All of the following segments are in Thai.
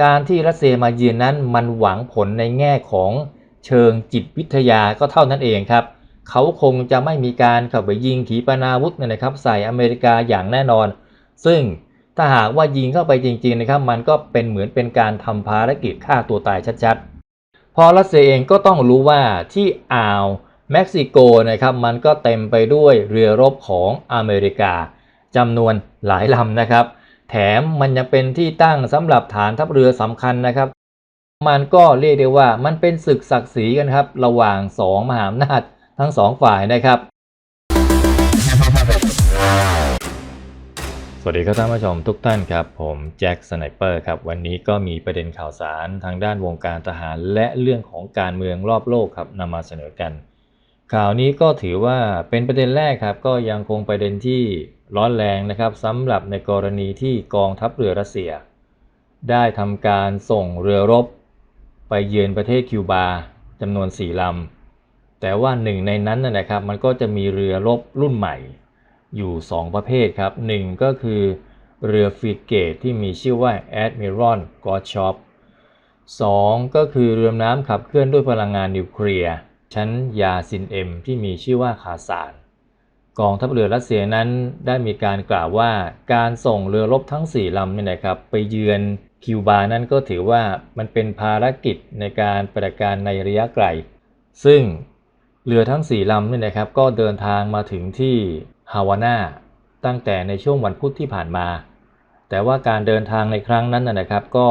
การที่รัสเซียมาเยือนนั้นมันหวังผลในแง่ของเชิงจิตวิทยาก็เท่านั้นเองครับ เขาคงจะไม่มีการเข้าไปยิงขีปนาวุธนะครับใส่อเมริกาอย่างแน่นอน ซึ่งถ้าหากว่ายิงเข้าไปจริงๆนะครับ มันก็เป็นเหมือนเป็นการทำภารกิจฆ่าตัวตายชัดๆ พอรัสเซียเองก็ต้องรู้ว่าที่อ่าวเม็กซิโกนะครับมันก็เต็มไปด้วยเรือรบของอเมริกาจำนวนหลายลำนะครับ แถมมันยังเป็นที่ตั้งสำหรับฐานทัพเรือสำคัญนะครับ มันก็เรียกได้ว่ามันเป็นศึกศักดิ์ศรีกันครับ ระหว่างสองมหาอำนาจทั้งสองฝ่ายนะครับ สวัสดีครับท่านผู้ชมทุกท่านครับ ผมแจ็คสไนเปอร์ครับ วันนี้ก็มีประเด็นข่าวสารทางด้านวงการทหารและเรื่องของการเมืองรอบโลกครับนำมาเสนอกัน ข่าวนี้ก็ถือว่าเป็นประเด็นแรกครับ ก็ยังคงประเด็นที่ ร้อนแรงนะครับสำหรับในกรณีที่กองทัพเรือรัสเซีย ได้ทำการส่งเรือรบ ไปเยือนประเทศคิวบาจำนวน4ลำ แต่ว่าหนึ่งในนั้นนะครับ มันก็จะมีเรือรบรุ่นใหม่ อยู่ 2 ประเภทครับ 1 ก็คือเรือฟริเกตที่มีชื่อว่า Admiral Gorbachev 2ก็คือเรือน้ำขับเคลื่อนด้วยพลังงานนิวเคลียร์ชั้นยาซินเอ็มที่มีชื่อว่าคาซาน กองทัพเรือรัสเซียนั้นได้มีการกล่าวว่าการส่งเรือรบทั้ง 4ลำเนี่ยนะครับไปเยือนคิวบานั้นก็ถือว่ามันเป็นภารกิจในการปฏิบัติการในระยะไกล ซึ่งเรือทั้ง 4ลำเนี่ยนะครับก็เดินทางมาถึงที่ฮาวาน่าตั้งแต่ในช่วงวันพุธที่ผ่านมา แต่ว่าการเดินทางในครั้งนั้นนะนะครับก็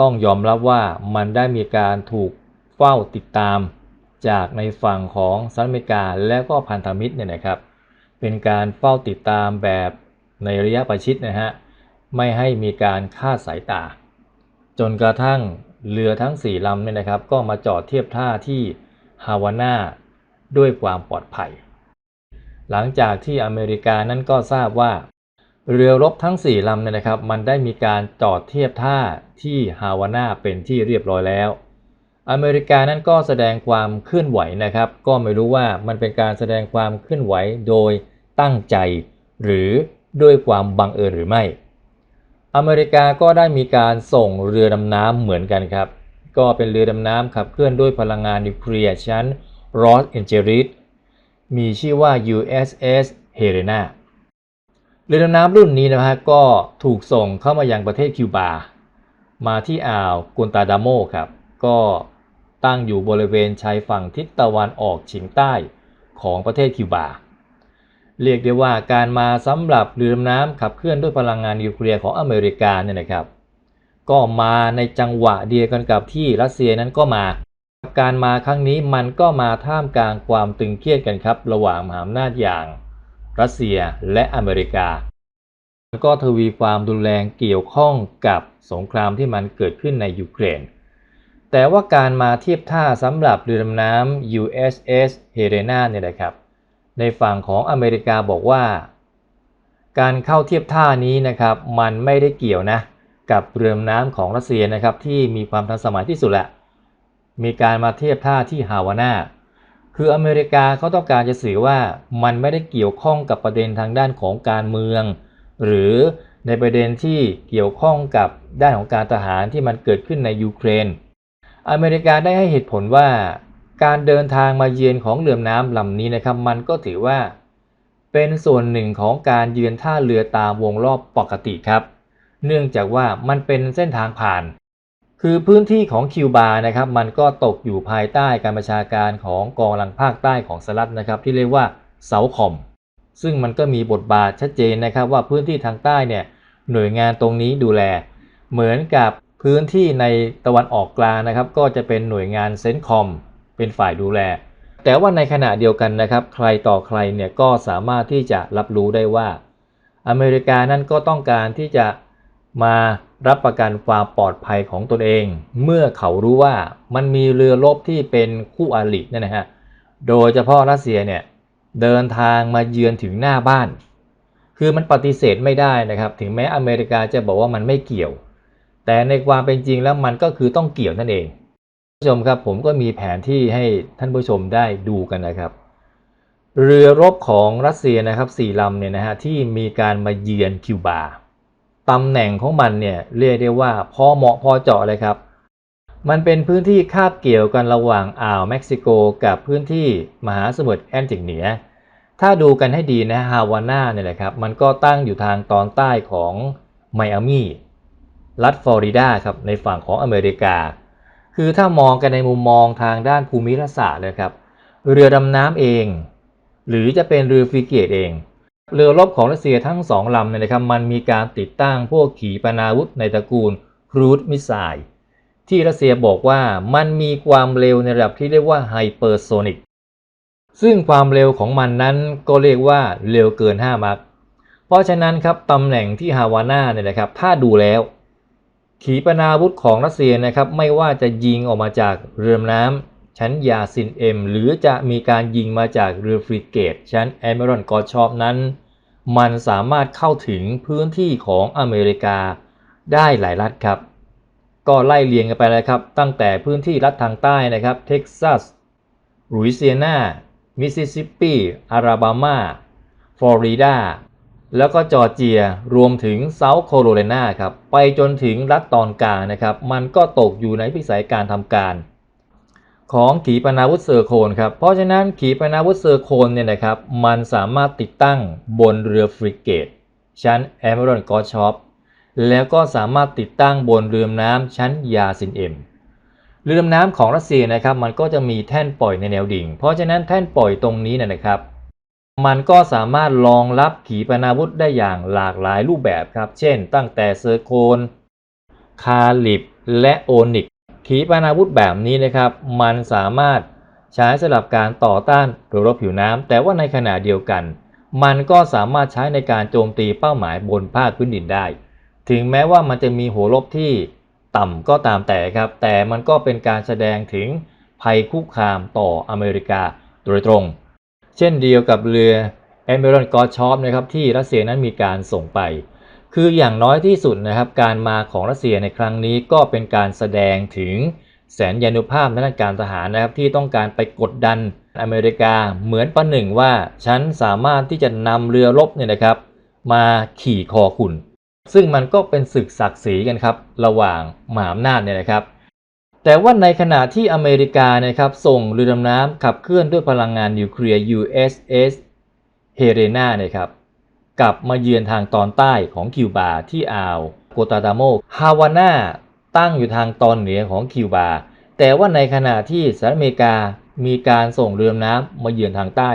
ต้องยอมรับว่ามันได้มีการถูกเฝ้าติดตาม จากในฝั่งของสหรัฐอเมริกาและก็พันธมิตรเนี่ยนะครับ เป็นการเฝ้าติดตามแบบในระยะประชิดนะฮะไม่ให้มีการคาดสายตา จนกระทั่งเรือทั้ง 4ลำเนี่ยนะครับ ก็มาจอดเทียบท่าที่ฮาวาน่าด้วยความปลอดภัย หลังจากที่อเมริกานั้นก็ทราบว่า เรือรบทั้ง 4ลำเนี่ยนะครับ มันได้มีการจอดเทียบท่าที่ฮาวาน่าเป็นที่เรียบร้อยแล้ว อเมริกานั้นก็แสดงความเคลื่อนไหวนะครับ ก็ไม่รู้ว่ามันเป็นการแสดงความเคลื่อนไหวโดยตั้งใจ หรือด้วยความบังเอิญหรือไม่ อเมริกาก็ได้มีการส่งเรือดำน้ำเหมือนกันครับ ก็เป็นเรือดำน้ำขับเคลื่อนด้วยพลังงานนิวเคลียร์ชั้นรอสเอนเจริสมีชื่อว่า USS Helena เรือดำน้ำรุ่นนี้นะฮะก็ถูกส่งเข้ามายังประเทศคิวบา มาที่อ่าวกุนตาดามโมครับ ก็ตั้งอยู่บริเวณชายฝั่งทิศตะวันออกเฉียงใต้ของประเทศคิวบา เรียกได้ว่าการมาสำหรับเรือดำน้ำขับเคลื่อนด้วยพลังงานนิวเคลียร์ของอเมริกาเนี่ยนะครับ ก็มาในจังหวะเดียวกันกับที่รัสเซียนั้นก็มา การมาครั้งนี้มันก็มาท่ามกลางความตึงเครียดกันครับ ระหว่างมหาอำนาจอย่างรัสเซียและอเมริกาก็ทวีความรุนแรงเกี่ยวข้องกับสงครามที่มันเกิดขึ้นในยูเครน แต่ว่าการมาเทียบท่าสำหรับเรือดำน้ำ USS Helena เนี่ยนะครับ ในฝั่งของอเมริกาบอกว่า การเข้าเทียบท่านี้นะครับ มันไม่ได้เกี่ยวนะ กับเรือดำน้ำของรัสเซียนะครับ ที่มีความทันสมัยที่สุดแหละ มีการมาเทียบท่าที่ฮาวาน่าคืออเมริกาเขาต้องการจะสื่อว่ามันไม่ได้เกี่ยวข้องกับประเด็นทางด้านของการเมือง หรือในประเด็นที่เกี่ยวข้องกับด้านของการทหารที่มันเกิดขึ้นในยูเครน อเมริกาได้ให้เหตุผลว่า การเดินทางมาเยือนของเรือน้ำลำนี้นะครับ มันก็ถือว่า เป็นส่วนหนึ่งของการเยือนท่าเรือตามวงรอบปกติครับ เนื่องจากว่ามันเป็นเส้นทางผ่าน คือพื้นที่ของคิวบานะครับ มันก็ตกอยู่ภายใต้การบัญชาการของกองกำลังภาคใต้ของสหรัฐนะครับ ที่เรียกว่าเซาคอมซึ่งมันก็มีบทบาทชัดเจนนะครับว่าพื้นที่ทางใต้เนี่ยหน่วยงานตรงนี้ดูแล เหมือนกับ พื้นที่ในตะวันออกกลางนะครับ ก็จะเป็นหน่วยงานเซนคอมเป็นฝ่ายดูแล แต่ว่าในขณะเดียวกันนะครับ ใครต่อใครเนี่ยก็สามารถที่จะรับรู้ได้ว่า อเมริกานั้นก็ต้องการที่จะมารับประกันความปลอดภัยของตนเอง เมื่อเขารู้ว่ามันมีเรือรบที่เป็นคู่อริเนี่ยนะฮะโดยเฉพาะรัสเซียเนี่ยเดินทางมาเยือนถึงหน้าบ้าน คือมันปฏิเสธไม่ได้นะครับ ถึงแม้อเมริกาจะบอกว่ามันไม่เกี่ยว แต่ในความเป็นจริงแล้วมันก็คือต้องเกี่ยวนั่นเองผู้ชมครับผมก็มีแผนที่ให้ท่านผู้ชมได้ดูกันนะครับ เรือรบของรัสเซียนะครับสี่ลำเนี่ยนะฮะที่มีการมาเยือนคิวบาตำแหน่งของมันเนี่ยเรียกได้ว่าพอเหมาะพอเจาะเลยครับ มันเป็นพื้นที่คาบเกี่ยวกันระหว่างอ่าวเม็กซิโกกับพื้นที่มหาสมุทรแอนติกเหนือถ้าดูกันให้ดีนะฮาวาน่าเนี่ยแหละครับ มันก็ตั้งอยู่ทางตอนใต้ของไมอามี่ รัฐฟลอริดาครับในฝั่งของอเมริกา คือถ้ามองกันในมุมมองทางด้านภูมิรัศาสตร์เลยครับเรือดำน้ำเอง หรือจะเป็นเรือฟริเกตเอง เรือรบของรัสเซียทั้งสองลำเนี่ยนะครับมันมีการติดตั้งพวกขีปนาวุธในตระกูลครูซมิสไซล์ที่รัสเซียบอกว่ามันมีความเร็วในระดับที่เรียกว่าไฮเปอร์โซนิกซึ่งความเร็วของมันนั้นก็เรียกว่าเร็วเกิน 5 มัก เพราะฉะนั้นครับตำแหน่งที่ฮาวาน่าเนี่ยนะครับถ้าดูแล้ว ขีปนาวุธของรัสเซียนะครับไม่ว่าจะยิงออกมาจากเรือน้ำชั้นยาซินเอ็มหรือจะมีการยิงมาจากเรือฟริเกต ชั้นแอมิรอนกอชอปนั้น มันสามารถเข้าถึงพื้นที่ของอเมริกาได้หลายรัฐครับ ก็ไล่เรียงกันไปเลยครับ ตั้งแต่พื้นที่รัฐทางใต้นะครับเท็กซัสลุยเซียนามิสซิสซิปปีอาราบามาฟลอริดา แล้วก็จอร์เจียรวมถึงเซาท์โคโรไลนาครับไปจนถึงรัฐตอนกลางนะครับ มันก็ตกอยู่ในพิสัยการทำการ ของขีปนาวุธเซอร์โคนครับ เพราะฉะนั้นขีปนาวุธเซอร์โคนเนี่ยนะครับ มันสามารถติดตั้งบนเรือฟริเกตชั้นแอม r รอนกอชอปแล้วก็สามารถติดตั้งบนเรือน้ำชั้นยาซินเอ็มเรือดำน้ำของรัสเซียนะครับ มันก็จะมีแท่นปล่อยในแนวดิ่ง เพราะฉะนั้นแท่นปล่อยตรงนี้นะครับ มันก็สามารถรองรับขีปนาวุธได้อย่างหลากหลายรูปแบบครับ เช่น ตั้งแต่เซอร์โคน คาลิบและโอนิก ขีปนาวุธแบบนี้นะครับ มันสามารถใช้สำหรับการต่อต้านเรือรบผิวน้ำ แต่ว่าในขณะเดียวกัน มันก็สามารถใช้ในการโจมตีเป้าหมายบนภาคพื้นดินได้ ถึงแม้ว่ามันจะมีหัวรบที่ต่ำก็ตามแต่ครับ แต่มันก็เป็นการแสดงถึงภัยคุกคามต่ออเมริกาโดยตรง เช่นเดียวกับเรือแอมเบรอนกอชอปนะครับที่รัสเซียนั้นมีการส่งไป คืออย่างน้อยที่สุดนะครับการมาของรัสเซียในครั้งนี้ก็เป็นการแสดงถึงแสนยานุภาพด้านการทหารนะครับที่ต้องการไปกดดันอเมริกาเหมือนประหนึ่งว่าฉันสามารถที่จะนำเรือรบเนี่ยนะครับ มาขี่คอคุณ ซึ่งมันก็เป็นศึกศักดิ์ศรีกันครับ ระหว่างมหาอำนาจเนี่ยนะครับ แต่ว่าในขณะที่อเมริกานะครับส่งเรือดำน้ำขับเคลื่อนด้วยพลังงานนิวเคลียร์ USS เฮเรนาเนี่ยครับกลับมาเยือนทางตอนใต้ของคิวบาที่อ่าวโกตาตาโมฮาวาน่าตั้งอยู่ทางตอนเหนือของคิวบา แต่ว่าในขณะที่สหรัฐอเมริกามีการส่งเรือดำน้ำมาเยือนทางใต้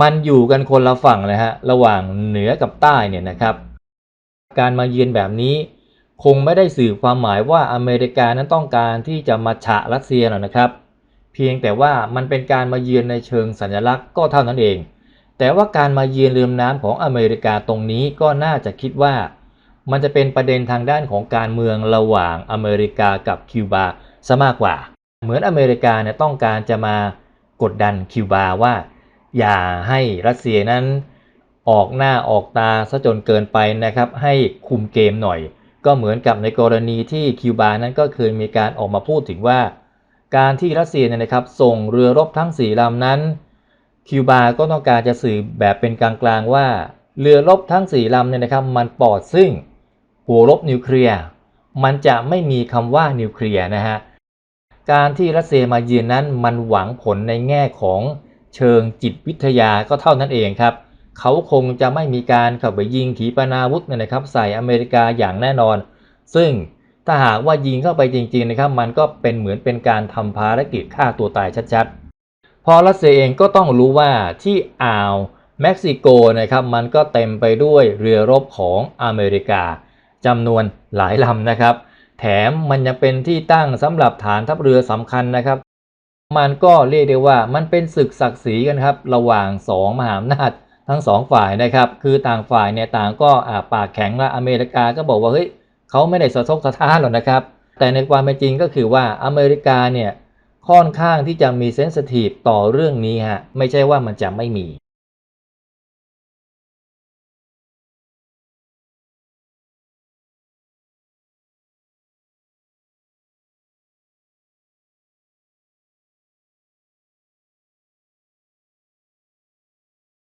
มันอยู่กันคนละฝั่งเลยฮะระหว่างเหนือกับใต้เนี่ยนะครับ การมาเยือนแบบนี้ คงไม่ได้สื่อความหมายว่าอเมริกานั้นต้องการที่จะมาฉะรัสเซียหรอกนะครับ เพียงแต่ว่ามันเป็นการมาเยือนในเชิงสัญลักษณ์ก็เท่านั้นเอง แต่ว่าการมาเยือนเรือดำน้ำของอเมริกาตรงนี้ก็น่าจะคิดว่า มันจะเป็นประเด็นทางด้านของการเมืองระหว่างอเมริกากับคิวบาซะมากกว่า เหมือนอเมริกาเนี่ยต้องการจะมากดดันคิวบาว่า อย่าให้รัสเซียนั้นออกหน้าออกตาซะจนเกินไปนะครับ ให้คุมเกมหน่อย ก็เหมือนกับในกรณีที่คิวบานั้นก็เคยมีการออกมาพูดถึงว่า การที่รัสเซียเนี่ยนะครับส่งเรือรบทั้ง 4ลำนั้น คิวบาก็ต้องการจะสื่อแบบเป็นกลางๆว่า เรือรบทั้ง 4ลำเนี่ยนะครับมันปลอดซึ่งหัวรบนิวเคลียร์มันจะไม่มีคำว่านิวเคลียร์นะฮะการที่รัสเซียมาเยือนนั้นมันหวังผลในแง่ของเชิงจิตวิทยาก็เท่านั้นเองครับ เขาคงจะไม่มีการเข้าไปยิงขีปนาวุธเนี่ยนะครับ ใส่อเมริกาอย่างแน่นอน ซึ่งถ้าหากว่ายิงเข้าไปจริง ๆนะครับ มันก็เป็นเหมือนเป็นการทำภารกิจฆ่าตัวตายชัดๆ พอรัสเซียเองก็ต้องรู้ว่าที่อ่าวเม็กซิโกนะครับมันก็เต็มไปด้วยเรือรบของอเมริกาจำนวนหลายลำนะครับ แถมมันยังเป็นที่ตั้งสำหรับฐานทัพเรือสำคัญนะครับ มันก็เรียกได้ว่ามันเป็นศึกศักดิ์ศรีกันครับ ระหว่างสองมหาอำนาจ ทั้งสองฝ่ายนะครับคือต่างฝ่ายเนี่ยต่างก็อาปากแข็งและอเมริกาก็บอกว่าเฮ้ยเขาไม่ได้สะทกสะท้านหรอกนะครับ แต่ในความเป็นจริงก็คือว่าอเมริกาเนี่ยค่อนข้างที่จะมีเซนสทีฟต่อเรื่องนี้ฮะไม่ใช่ว่ามันจะไม่มี